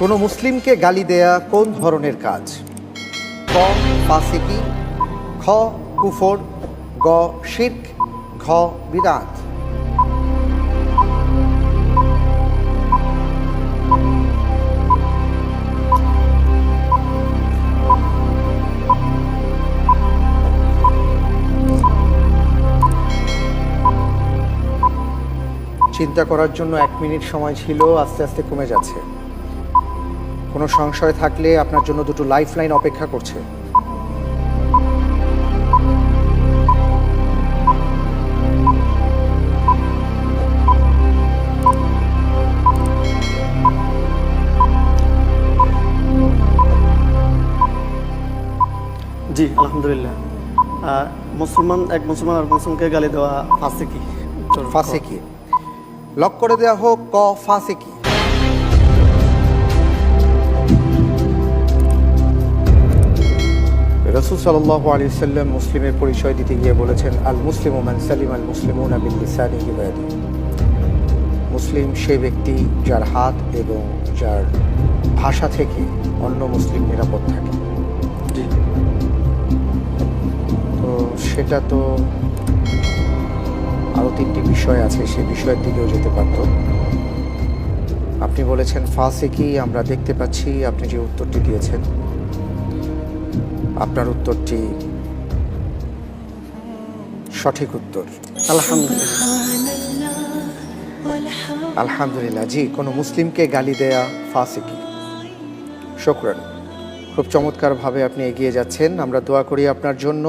কোনো মুসলিমকে গালি দেয়া কোন ধরনের কাজ? খ, কুফর, গ, শির্ক, ঘ বিদাত চিন্তা করার জন্য এক মিনিট সময় ছিল, আস্তে আস্তে কমে যাচ্ছে। কোনো সংশয় থাকলে আপনার জন্য দুটো লাইফ লাইন অপেক্ষা করছে। জি আলহামদুলিল্লাহ। মুসলমান এক মুসলমান আর মুসলমানকে গালি দেওয়া আছে কি ফাসিকি। লক করে দেওয়া হোক ক ফাসিকি। রসুল সাল্লাহ আলী সাল্লাম মুসলিমের পরিচয় দিতে গিয়ে বলেছেন আল মুসলিম মান সালিম আল হিবাদি মুসলিম সে ব্যক্তি যার হাত এবং যার ভাষা থেকে অন্য মুসলিম নিরাপদ থাকে। তো সেটা তো আরও তিনটি বিষয় আছে সে বিষয়ের দিকেও যেতে পারত। আপনি বলেছেন ফাঁসে কি আমরা দেখতে পাচ্ছি আপনি যে উত্তরটি দিয়েছেন আপনার উত্তরটি সঠিক উত্তর। আলহামদুলিল্লাহ। আলহামদুলিল্লাহ। জি কোনো মুসলিমকে গালি দেয়া ফাসিকি। শোকরান। খুব চমৎকারভাবে আপনি এগিয়ে যাচ্ছেন। আমরা দোয়া করি আপনার জন্য।